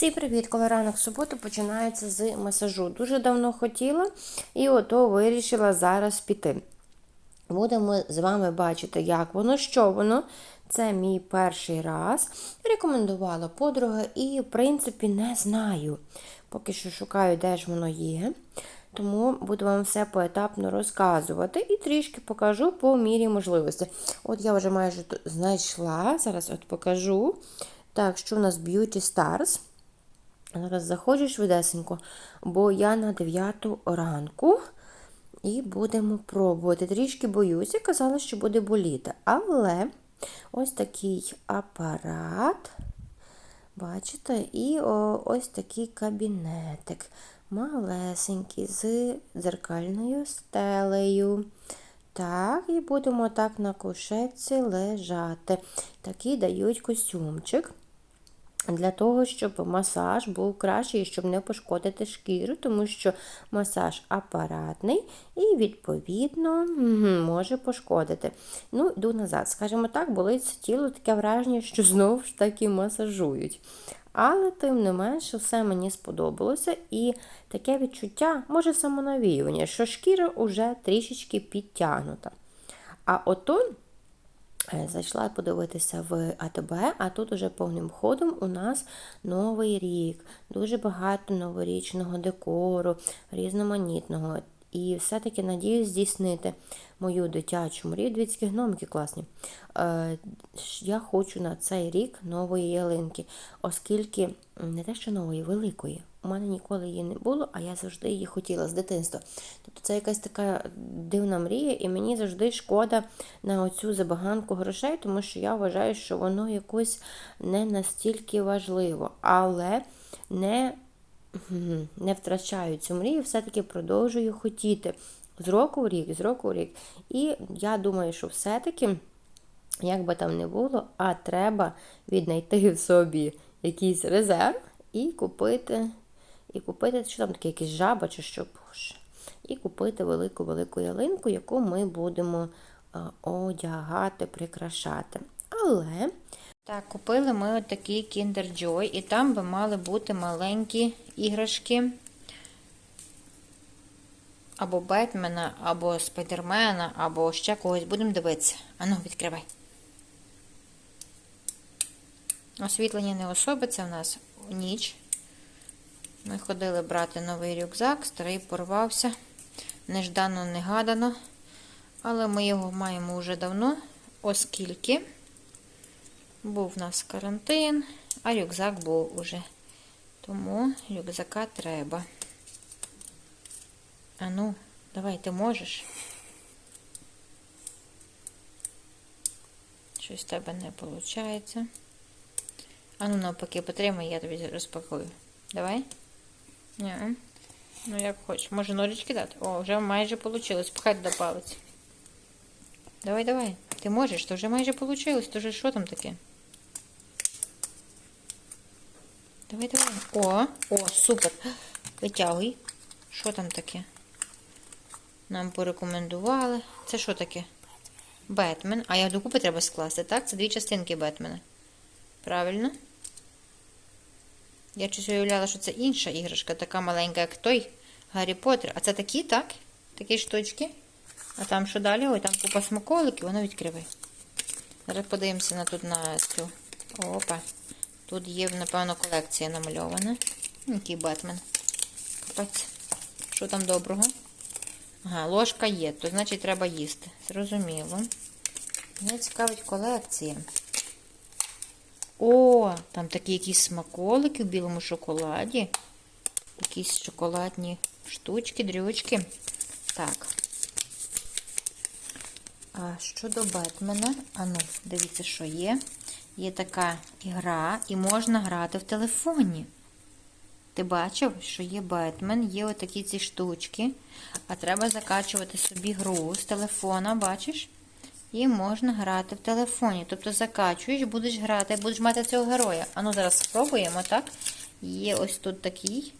Всім привіт! Коли ранок суботу починається з масажу. Дуже давно хотіла і ото вирішила зараз піти. Будемо з вами бачити, як воно, що воно. Це мій перший раз. Рекомендувала подруга і, в принципі, не знаю. Поки що шукаю, де ж воно є. Тому буду вам все поетапно розказувати і трішки покажу по мірі можливості. От я вже майже знайшла. Зараз от покажу. Так, що у нас Beauty Stars. Зараз заходжу швидесенько, бо я на 9 ранку і будемо пробувати. Трішки боюся, казала, що буде боліти. Але ось такий апарат. Бачите, і ось такий кабінетик. Малесенький, з дзеркальною стелею. Так, і будемо так на кушетці лежати. Такий дають костюмчик. Для того, щоб масаж був кращий, щоб не пошкодити шкіру, тому що масаж апаратний і, відповідно, може пошкодити. Ну, йду назад. Скажімо так, болить тіло таке враження, що знову ж таки масажують. Але, тим не менше, все мені сподобалося, і таке відчуття, може самонавіювання, що шкіра вже трішечки підтягнута. А ото. Зайшла подивитися в АТБ, а тут уже повним ходом у нас новий рік. Дуже багато новорічного декору, різноманітного. І все-таки надіюсь здійснити мою дитячу мрію. Двіцькі гномики класні. Е, Я хочу на цей рік нової ялинки, оскільки не те, що нової, великої. У мене ніколи її не було, а я завжди її хотіла з дитинства. Тобто це якась така дивна мрія, і мені завжди шкода на оцю забаганку грошей, тому що я вважаю, що воно якось не настільки важливо, але не не втрачаю цю мрію, все-таки продовжую хотіти з року в рік, з року в рік. І я думаю, що все-таки, як би там не було, а треба віднайти в собі якийсь резерв і купити, і купити, що там таке, якийсь жаба чи що боже, і купити велику-велику ялинку, яку ми будемо одягати, прикрашати. Але так, купили ми отакий Kinder Joy, і там би мали бути маленькі іграшки. Або Бетмена, або Спайдермена, або ще когось. Будемо дивитися. Ану, відкривай. Освітлення не особи, це в нас ніч. Ми ходили брати новий рюкзак, старий порвався. Неждано, негадано. Але ми його маємо вже давно, оскільки. Був у нас карантин, а рюкзак був уже. Тому рюкзака треба. А ну, давай ти можеш. Щось в тебе не виходить. А ну, навпаки, потримай, я тобі розпакую. Давай. Ні. Ну, як хочеш. Може ножички дати? О, вже майже вийшло. Пхай до палець. Давай, давай. Ти можеш, то вже майже вийшло. То вже що там таке? Давай, давай. О, о, супер. Витягуй. Що там таке? Нам порекомендували. Це що таке? Бетмен. А я докупи треба скласти, так? Це дві частинки Бетмена. Правильно? Я щось уявляла, що це інша іграшка, така маленька, як той Гаррі Поттер. А це такі, так? Такі штучки. А там що далі? Ой, там купа смаколиків, воно відкривай. Зараз подивимося на тут на цю. Опа. Тут є, напевно, колекція намальована. Який Бетмен. Капець. Що там доброго? Ага, ложка є, то значить треба їсти. Зрозуміло. Мене цікавить колекція. О, там такі якісь смаколики в білому шоколаді. Якісь шоколадні штучки, дрючки. Так. А щодо Бетмена, а ну, дивіться, що є. Є така ігра, і можна грати в телефоні. Ти бачив, що є Бетмен, є отакі ці штучки. А треба закачувати собі гру з телефона, бачиш? І можна грати в телефоні. Тобто закачуєш, будеш грати, будеш мати цього героя. А ну зараз спробуємо, так? Є ось тут такий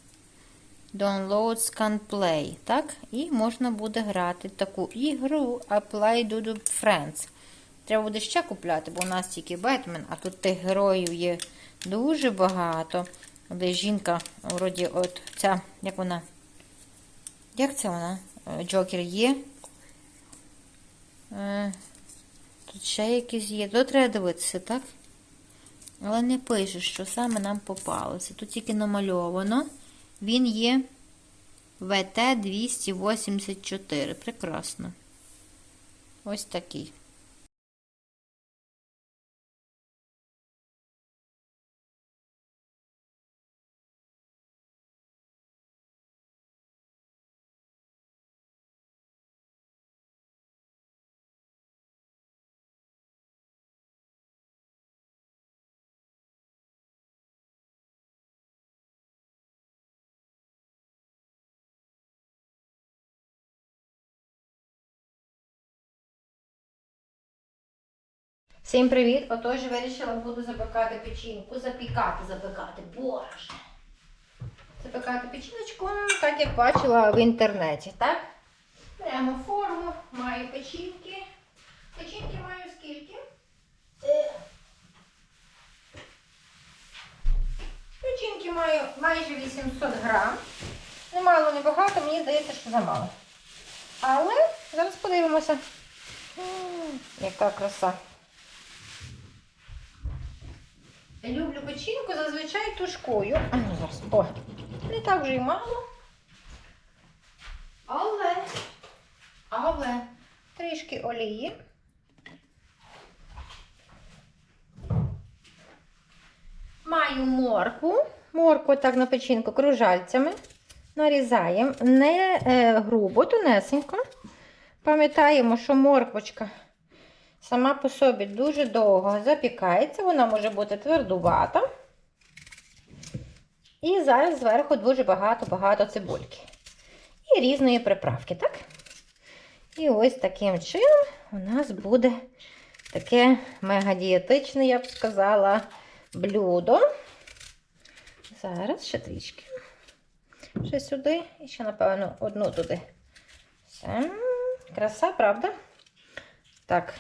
Download Scan Play. так? І можна буде грати таку ігру Apply to Friends. Треба буде ще купляти, бо у нас тільки Бетмен, а тут тих героїв є дуже багато. де жінка, вроді, от ця, як вона? Як це вона? Е, Джокер є. Тут ще якісь є. Тут треба дивитися, так? Але не пише, що саме нам попалося. Тут тільки намальовано. Він є ВТ 284. Прекрасно. Ось такий. Всім привіт! Отож вирішила буду запекати печінку, запікати, запекати, боже. Запекати печіночку, так як бачила в інтернеті, так? Беремо форму, маю печінки. Печінки маю скільки? Е. Печінки маю майже 800 грам. Немало, не багато, мені здається, що замало. Але зараз подивимося. Яка краса. Люблю печінку, зазвичай тушкую. А ну. О, не так вже й мало. Але, але трішки олії. Маю моркву. Моркву так на печінку кружальцями. Нарізаємо не е, грубо, тонесенько. Пам'ятаємо, що морквочка сама по собі дуже довго запікається, вона може бути твердувата. І зараз зверху дуже багато-багато цибульки. І різної приправки, так? І ось таким чином у нас буде таке мегадієтичне, я б сказала, блюдо. Зараз ще трішки. Ще сюди і ще, напевно, одну туди. Все. Краса, правда? Так,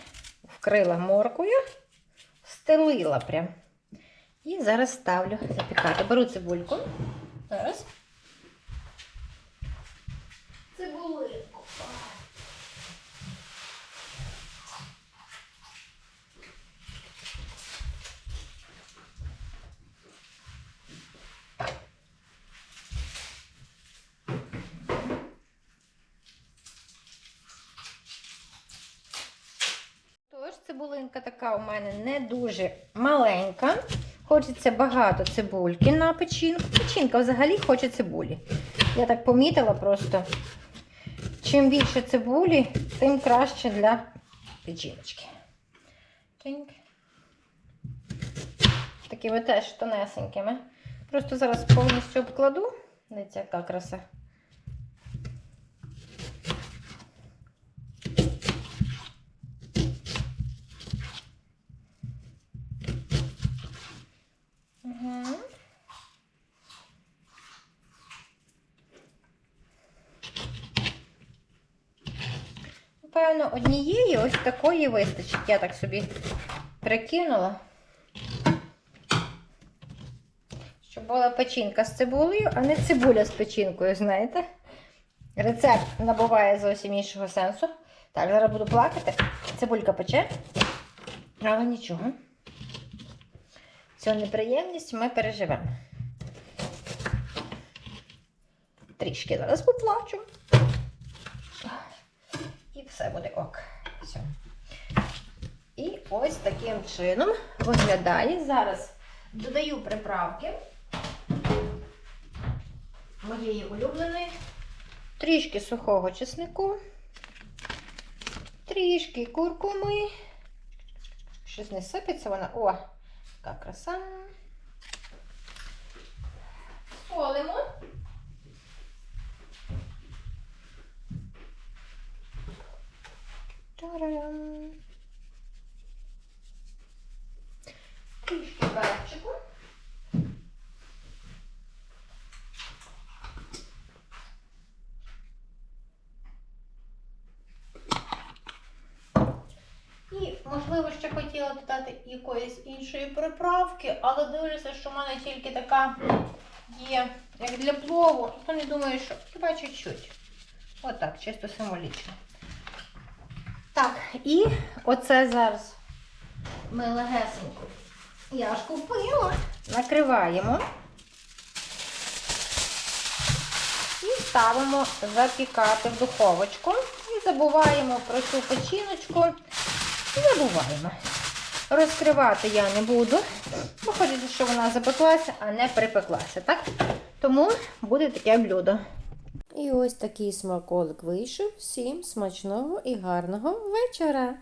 вкрила моркою, стелила прям. І зараз ставлю запікати. Беру цибульку. Зараз. Цибулинку. Цибулинка така у мене не дуже маленька. Хочеться багато цибульки на печінку. Печінка взагалі хоче цибулі. Я так помітила просто. Чим більше цибулі, тим краще для печіночки. Такими теж тонесенькими. Просто зараз повністю обкладу. Дивіться, яка краса. Певно, однієї ось такої вистачить. Я так собі прикинула. Щоб була печінка з цибулею, а не цибуля з печінкою, знаєте? Рецепт набуває зовсім іншого сенсу. Так, зараз буду плакати. Цибулька пече. Але нічого. Цю неприємність ми переживемо. Трішки зараз поплачу. Все буде ок. Все. І ось таким чином виглядає. Зараз додаю приправки моєї улюбленої. Трішки сухого чеснику, трішки куркуми. Щось не сипеться вона. О, яка краса. Солимо. Тарарам. Трішки перчику. І, можливо, ще хотіла додати якоїсь іншої приправки, але дивлюся, що в мене тільки така є як для плову, то не думаю, що хіба чуть-чуть. Отак, чисто символічно. Так, і оце зараз ми легесенько. Я ж купила. Накриваємо. І ставимо запікати в духовочку. І забуваємо про цю печіночку. Забуваємо. Розкривати я не буду, бо хочеться, щоб вона запеклася, а не припеклася. Так? Тому буде таке блюдо. І ось такий смаколик вийшов. Всім смачного і гарного вечора!